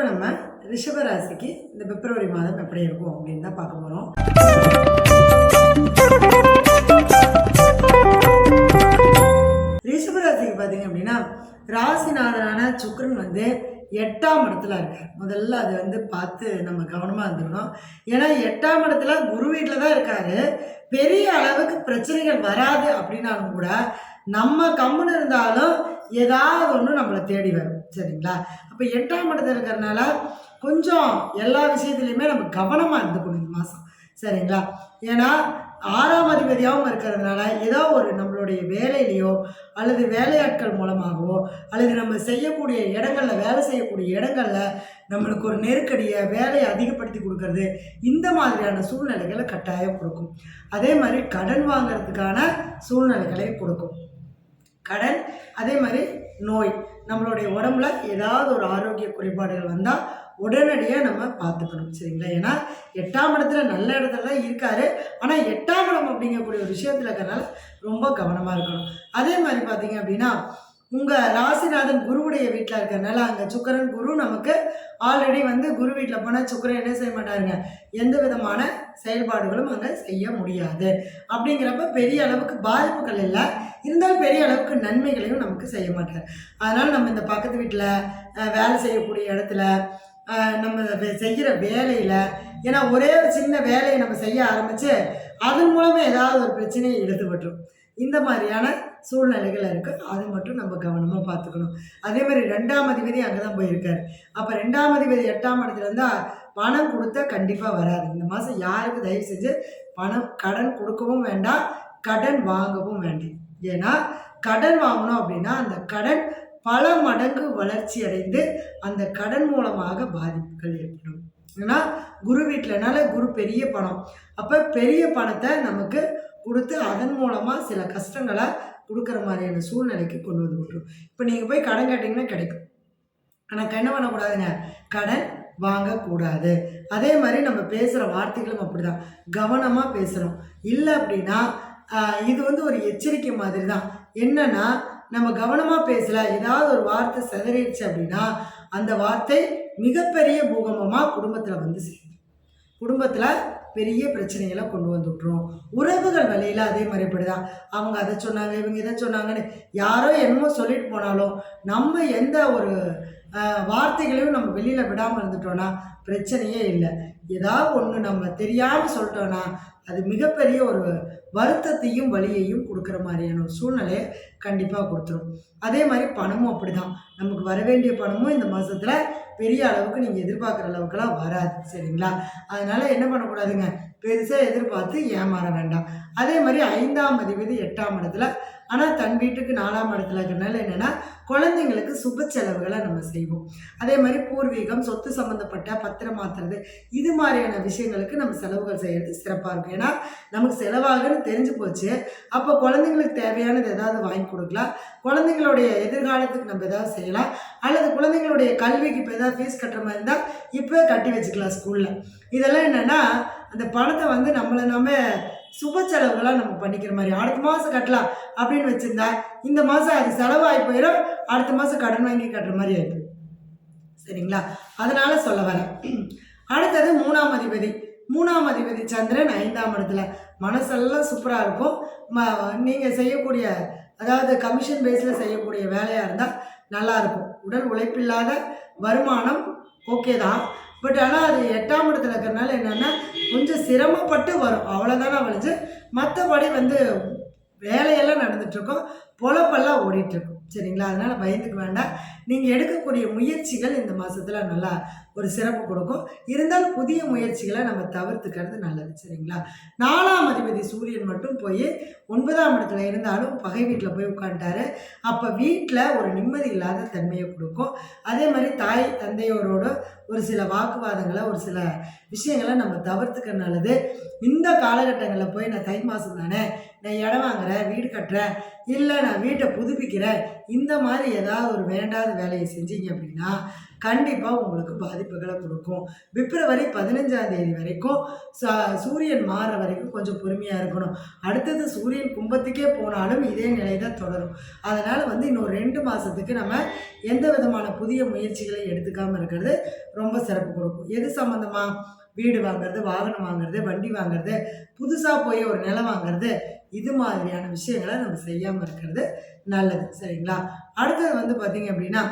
இப்போ நம்ம ரிஷபராசிக்கு இந்த பிப்ரவரி மாதம் எப்படி இருக்கும் அப்படின்னு தான் பார்க்க போகிறோம் ரிஷபராசிக்கு பார்த்தீங்க அப்படின்னா ராசிநாதனான சுக்கரன் வந்து எட்டாம் இடத்துல இருக்கார். முதல்ல அதை வந்து பார்த்து நம்ம கவனமாக இருந்துக்கணும். ஏன்னா எட்டாம் இடத்துல குரு வீட்டில் தான் இருக்கார். பெரிய அளவுக்கு பிரச்சனைகள் வராது அப்படின்னாலும் கூட நம்ம கம்முன்னு இருந்தாலும் ஏதாவது ஒன்று நம்மளை தேடி வரும் சரிங்களா? அப்போ எட்டாம் இடத்துல இருக்கிறனால கொஞ்சம் எல்லா விஷயத்துலையுமே நம்ம கவனமாக இருந்துக்கணும் இந்த மாதம் சரிங்களா? ஏன்னா ஆறாம் அதிபதியாகவும் இருக்கிறதுனால ஏதோ ஒரு நம்மளுடைய வேலையிலையோ அல்லது வேலையாட்கள் மூலமாகவோ அல்லது நம்ம செய்யக்கூடிய இடங்களில் வேலை செய்யக்கூடிய இடங்களில் நம்மளுக்கு ஒரு நெருக்கடியை வேலையை அதிகப்படுத்தி கொடுக்கறது இந்த மாதிரியான சூழ்நிலைகளை கட்டாயம் கொடுக்கும். அதே மாதிரி கடன் வாங்குறதுக்கான சூழ்நிலைகளை கொடுக்கும். கடன் அதே மாதிரி நோய். நம்மளுடைய உடம்புல ஏதாவது ஒரு ஆரோக்கிய குறைபாடுகள் வந்தால் உடனடியாக நம்ம பார்த்துக்கணும் சரிங்களா? ஏன்னா எட்டாம் இடத்துல நல்ல இடத்துல தான் இருக்காரு. ஆனால் எட்டாம் இடம் அப்படிங்கக்கூடிய ஒரு விஷயத்தில் இருக்கிறனால ரொம்ப கவனமாக இருக்கணும். அதே மாதிரி பார்த்தீங்க அப்படின்னா உங்கள் ராசிநாதன் குருவுடைய வீட்டில் இருக்கிறனால அங்கே சுக்கரன் குரு நமக்கு ஆல்ரெடி வந்து குரு வீட்டில் போனால் சுக்கரன் என்ன செய்ய மாட்டாருங்க? எந்த விதமான செயல்பாடுகளும் அங்கே செய்ய முடியாது. அப்படிங்கிறப்ப பெரிய அளவுக்கு பாதிப்புகள் இல்லை. இருந்தாலும் பெரிய அளவுக்கு நன்மைகளையும் நமக்கு செய்ய மாட்டார். அதனால் நம்ம இந்த பக்கத்து வீட்டில் வேலை செய்யக்கூடிய இடத்துல நம்ம செய்கிற வேலையில் ஏன்னா ஒரே ஒரு சின்ன வேலையை நம்ம செய்ய ஆரம்பித்து அதன் மூலமாக ஏதாவது ஒரு பிரச்சனையை எடுத்து விட்டுரும். இந்த மாதிரியான சூழ்நிலைகள் இருக்குது அது மட்டும் நம்ம கவனமாக பார்த்துக்கணும். அதே மாதிரி ரெண்டாம் அதிபதி அங்கே தான் போயிருக்காரு. அப்போ ரெண்டாம் அதிபதி எட்டாம் இடத்துல இருந்தால் பணம் கொடுத்தா கண்டிப்பாக வராது. இந்த மாதம் யாருக்கு தயவு செஞ்சு பணம் கடன் கொடுக்கவும் வேண்டாம். கடன் வாங்கவும் வேண்டாம். ஏன்னா கடன் வாங்கணும் அப்படின்னா அந்த கடன் பல மடங்கு வளர்ச்சி அடைந்து அந்த கடன் மூலமாக பாதிப்புகள் ஏற்படும். ஏன்னா குரு வீட்டிலனால குரு பெரிய பணம். அப்போ பெரிய பணத்தை நமக்கு கொடுத்து அதன் மூலமாக சில கஷ்டங்களை கொடுக்குற மாதிரியான சூழ்நிலைக்கு கொண்டு வந்து விட்டுரும். இப்போ நீங்கள் போய் கடன் கேட்டிங்கன்னா கிடைக்கும். ஆனால் என்ன பண்ணக்கூடாதுங்க கடன் வாங்கக்கூடாது. அதே மாதிரி நம்ம பேசுகிற வார்த்தைகளும் அப்படிதான். கவனமாக பேசுகிறோம் இல்லை அப்படின்னா இது வந்து ஒரு எச்சரிக்கை மாதிரி தான் என்னென்னா நம்ம கவனமாக பேசல ஏதாவது ஒரு வார்த்தை சிதறிடுச்சு அப்படின்னா அந்த வார்த்தை மிகப்பெரிய பூகம்பமாக குடும்பத்தில் வந்து சேரும். குடும்பத்தில் பெரிய பிரச்சனைகளை கொண்டு வந்து விட்ரும் உறவுகள் வழியில் அதே மாதிரி இப்படிதான். அவங்க அதை சொன்னாங்க இவங்க இதை சொன்னாங்கன்னு யாரோ என்னமோ சொல்லிட்டு போனாலும் நம்ம எந்த ஒரு வார்த்தைகளையும் நம்ம வெளியில் விடாமல் இருந்துட்டோன்னா பிரச்சனையே இல்லை. ஏதாவது ஒன்று நம்ம தெரியாமல் சொல்லிட்டோன்னா அது மிகப்பெரிய ஒரு வருத்தத்தையும் வழியையும் கொடுக்குற மாதிரியான ஒரு சூழ்நிலையை கண்டிப்பாக கொடுத்துரும். அதே மாதிரி பணமும் அப்படிதான். நமக்கு வர வேண்டிய பணமும் இந்த மாதத்தில் பெரிய அளவுக்கு நீங்கள் எதிர்பார்க்குற அளவுக்குலாம் வராது. சரிங்களா? அதனால் என்ன பண்ணக்கூடாதுங்க? பெருசாக எதிர்பார்த்து ஏமாற வேண்டாம். அதே மாதிரி ஐந்தாம் அதிபதி எட்டாம் இடத்துல ஆனால் தன் வீட்டுக்கு நாலாம் இடத்துல இருக்கிறனால என்னென்னா குழந்தைங்களுக்கு சுப செலவுகளை நம்ம செய்வோம். அதே மாதிரி பூர்வீகம் சொத்து சம்மந்தப்பட்ட பத்திரம் மாற்றுறது இது மாதிரியான விஷயங்களுக்கு நம்ம செலவுகள் செய்கிறது சிறப்பாக இருக்கும். ஏன்னா நமக்கு செலவாகுன்னு தெரிஞ்சு போச்சு. அப்போ குழந்தைங்களுக்கு தேவையானது ஏதாவது வாங்கி கொடுக்கலாம். குழந்தைங்களுடைய எதிர்காலத்துக்கு நம்ம ஏதாவது செய்யலாம். அல்லது குழந்தைங்களுடைய கல்விக்கு இப்போ ஏதாவது ஃபீஸ் கட்டுற மாதிரி இருந்தால் இப்போ கட்டி வச்சுக்கலாம் ஸ்கூலில் இதெல்லாம் என்னென்னா அந்த பணத்தை வந்து நம்மளை நம்ம சுப செலவுகளாக நம்ம பண்ணிக்கிற மாதிரி. அடுத்த மாதம் கட்டலாம் அப்படின்னு வச்சுருந்தா இந்த மாதம் அது செலவாகி போயிடும் அடுத்த மாதம் கடன் வாங்கி கட்டுற மாதிரி ஆயிடும் சரிங்களா? அதனால் சொல்ல வரேன். அடுத்தது மூணாம் அதிபதி. மூணாம் அதிபதி சந்திரன் ஐந்தாம் இடத்துல. மனசெல்லாம் சூப்பராக இருக்கும். ம நீங்கள் செய்யக்கூடிய அதாவது கமிஷன் பேஸில் செய்யக்கூடிய வேலையாக இருந்தால் நல்லாயிருக்கும் உடல் உழைப்பில்லாத வருமானம் ஓகே தான். பட் ஆனால் அது எட்டாம் இடத்துல இருக்கிறனால என்னென்னா கொஞ்சம் சிரமப்பட்டு வரும். அவ்வளோதானே வலிச்சு மற்றபடி வந்து வேலையெல்லாம் நடந்துகிட்ருக்கோம் பொழப்பெல்லாம் ஓடிட்டுருக்கும். சரிங்களா? அதனால் பயந்துக்க வேண்டாம். நீங்கள் எடுக்கக்கூடிய முயற்சிகள் இந்த மாதத்தில் நல்லா ஒரு சிறப்பு கொடுக்கும். இருந்தாலும் புதிய முயற்சிகளை நம்ம தவிர்த்துக்கிறது நல்லது. சரிங்களா? நாலாம் அதிபதி சூரியன் மட்டும் போய் ஒன்பதாம் இடத்துல இருந்தாலும் பகை வீட்டில் போய் உட்காந்துட்டாரு அப்போ வீட்டில் ஒரு நிம்மதி இல்லாத தன்மையை கொடுக்கும். அதே மாதிரி தாய் தந்தையோரோட ஒரு சில வாக்குவாதங்களை ஒரு சில விஷயங்களை நம்ம தவிர்த்துக்க நல்லது இந்த காலகட்டங்களில் போய் நான் தை மாதம் தானே நான் இடம் வாங்குறேன் வீடு கட்டுறேன் இல்லை நான் வீட்டை புதுப்பிக்கிறேன் இந்த மாதிரி ஏதாவது ஒரு வேண்டாத வேலையை செஞ்சீங்க அப்படின்னா கண்டிப்பாக உங்களுக்கு பாதிப்புகளை கொடுக்கும். பிப்ரவரி பதினஞ்சாம் தேதி வரைக்கும் ச- சூரியன் மாற வரைக்கும் கொஞ்சம் பொறுமையாக இருக்கணும். அடுத்தது சூரியன் கும்பத்துக்கே போனாலும் இதே நிலை தான் தொடரும். அதனால் வந்து இன்னும் ரெண்டு மாதத்துக்கு நம்ம எந்த விதமான புதிய முயற்சிகளை எடுத்துக்காமல் இருக்கிறது ரொம்ப சிறப்பு கொடுக்கும். எது சம்மந்தமாக வீடு வாங்குறது வாகனம் வாங்குறது வண்டி வாங்குறது புதுசாக போய் ஒரு நிலம் வாங்குறது இது மாதிரியான விஷயங்களை நம்ம செய்யாமல் இருக்கிறது நல்லது. சரிங்களா? அடுத்தது வந்து பார்த்தீங்க அப்படின்னா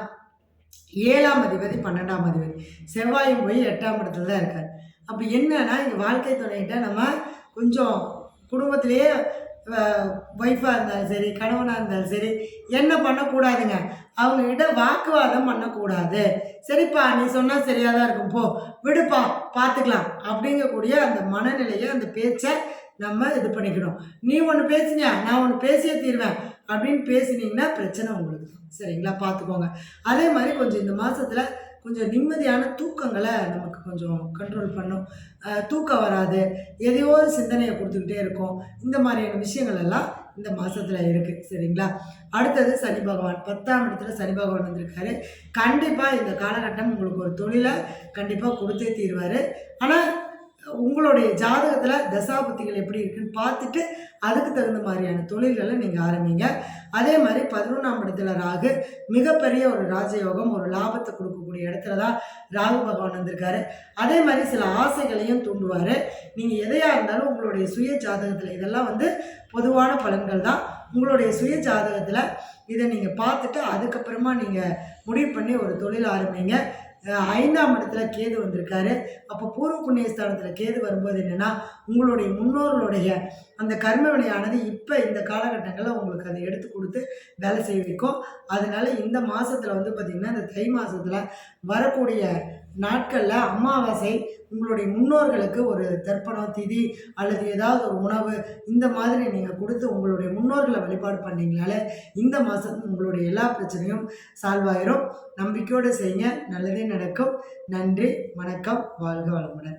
ஏழாம் அதிபதி பன்னெண்டாம் அதிபதி. செவ்வாயும் போய் எட்டாம் இடத்துல தான் இருக்கார். அப்போ என்னன்னா எங்கள் வாழ்க்கை துணைகிட்ட நம்ம கொஞ்சம் குடும்பத்திலேயே ஒய்ஃபாக இருந்தாலும் சரி கணவனாக இருந்தாலும் சரி என்ன பண்ணக்கூடாதுங்க? அவங்கக்கிட்ட வாக்குவாதம் பண்ணக்கூடாது. சரிப்பா நீ சொன்னால் சரியாக தான் இருக்கும். போ விடுப்பா பார்த்துக்கலாம் அப்படிங்கக்கூடிய அந்த மனநிலையை அந்த பேச்சை நம்ம இது பண்ணிக்கணும். நீ ஒன்று பேசுனியா நான் ஒன்று பேசியே தீருவேன். அப்படின்னு பேசுனீங்கன்னா பிரச்சனை உங்களுக்கு. தான் சரிங்களா? பார்த்துக்கோங்க அதே மாதிரி கொஞ்சம் இந்த மாதத்தில் கொஞ்சம் நிம்மதியான தூக்கங்களை நமக்கு கொஞ்சம் கண்ட்ரோல் பண்ணும். தூக்கம் வராது. எதையோ ஒரு சிந்தனையை கொடுத்துக்கிட்டே இருக்கும். இந்த மாதிரியான விஷயங்கள் எல்லாம் இந்த மாதத்தில் இருக்குது சரிங்களா? அடுத்தது சனி பகவான். பத்தாம் இடத்துல சனி பகவான் வந்திருக்காரு. கண்டிப்பாக இந்த காலகட்டம் உங்களுக்கு ஒரு தொழிலை கண்டிப்பாக கொடுத்தே தீருவார். ஆனால் உங்களுடைய ஜாதகத்தில் தசாபுத்திகள் எப்படி இருக்குன்னு பார்த்துட்டு அதுக்கு தகுந்த மாதிரியான தொழில்களை நீங்கள் ஆரம்பிங்க. அதே மாதிரி பதினொன்றாம் இடத்துல ராகு மிகப்பெரிய ஒரு ராஜயோகம் ஒரு லாபத்தை கொடுக்கக்கூடிய இடத்துல தான் ராகு பகவான் வந்திருக்காரு. அதே மாதிரி சில ஆசைகளையும் தூண்டுவார். நீங்கள் எதையாக இருந்தாலும் உங்களுடைய சுய ஜாதகத்தில் இதெல்லாம் வந்து பொதுவான பலன்கள் தான். உங்களுடைய சுய ஜாதகத்தில் இதை நீங்கள் பார்த்துட்டு அதுக்கப்புறமா நீங்கள் முடிவு பண்ணி ஒரு தொழில் ஆரம்பிங்க. ஐந்தாம் இடத்துல கேது வந்திருக்காரு. அப்போ பூர்வ புண்ணியஸ்தானத்தில் கேது வரும்போது என்னென்னா உங்களுடைய முன்னோர்களுடைய அந்த கர்ம வினையானது இப்போ இந்த காலகட்டங்களில் உங்களுக்கு அதை எடுத்து கொடுத்து வேலை செய்ய வைக்கும். அதனால இந்த மாதத்தில் வந்து பார்த்திங்கன்னா இந்த தை மாதத்தில் வரக்கூடிய நாட்களில் அமாவாசை உங்களுடைய முன்னோர்களுக்கு ஒரு தர்ப்பணம் திதி அல்லது ஏதாவது ஒரு உணவு இந்த மாதிரி நீங்கள் கொடுத்து உங்களுடைய முன்னோர்களை வழிபாடு பண்ணிங்களால இந்த மாதம் உங்களுடைய எல்லா பிரச்சனையும் சால்வ் ஆயிரும். நம்பிக்கையோடு செய்யுங்க. நல்லதே நடக்கும். நன்றி வணக்கம் வாழ்க வளமுடன்.